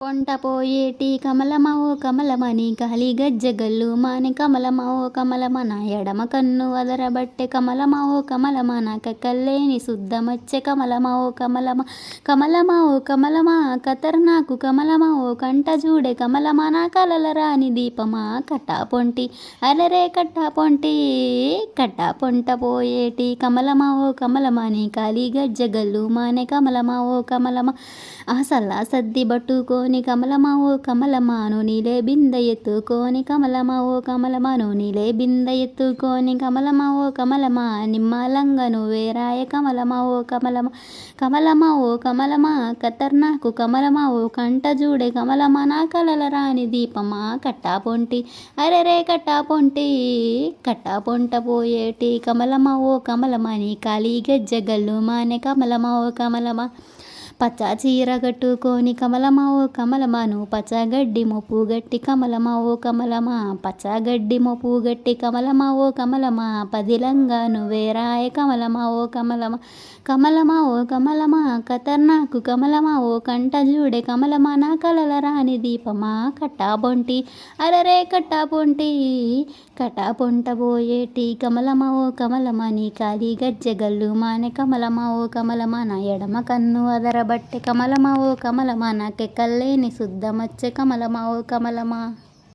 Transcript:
పొంట పోయేటి కమలమావో కమలమని కాలి గజ్జగల్లు మాని కమలమావో కమలమన ఎడమ కన్ను అదరబట్టె కమలమావో కమలమన కక్కల్లేని శుద్ధమచ్చే కమలమావో కమలమ కమలమా కమలమా కతర్నాకు నాకు కమలమావో కంట చూడే కమలమన కలల రాని దీపమా కట్టా పొంటి అరరే కట్టా పొంటి కట్టా పొంట పోయేటి కమలమా కమలమని కాలి గజ్జగల్లు మానే కమలమా కమలమ ఆ సల్లా సద్ది పట్టుకొని కమలమా ఓ కమలమాను నీలే బింద ఎత్తు కోని ఓ కమలమాను నీలే బింద ఎత్తు కోని ఓ కమలమా నిమ్మలంగను వేరాయ కమలమా ఓ కమలమ కమలమా ఓ కమలమా కతర్నాకు కమలమావు కంట చూడే కమలమా నా కలల రాని దీపమా కట్టా పొంటి అరెరే కట్టా పొంటి కట్టా పొంట పోయేటి కమలమా ఓ కమలమా నీ కాలి గజ్జగల్లు మానే కమలమా ఓ కమలమా పచ్చ చీర కట్టుకొని కమలమా ఓ కమలమాను పచ్చగడ్డి మొప్పు గట్టి కమలమా ఓ కమలమా పచ్చగడ్డి మొప్పు గట్టి కమలమా ఓ కమలమా పదిలంగా నువ్వేరాయ కమలమా ఓ కమలమా కమలమా ఓ కమలమా కతర్నాకు కమలమా ఓ కంట చూడే కమలమా నా కలల రాని దీపమా కట్టాబొంటి అరరే కట్టాబొంటి కటాపొంట పోయేటి కమలమా ఓ కమలమా నీ కాలి గజ్జగల్లు మానే కమలమా ఓ కమలమా నా ఎడమ కన్ను అదర కమలమా ఓ కమలమా నాకెక్కల్లేని శుద్ధమచ్చే కమలమా ఓ కమలమా?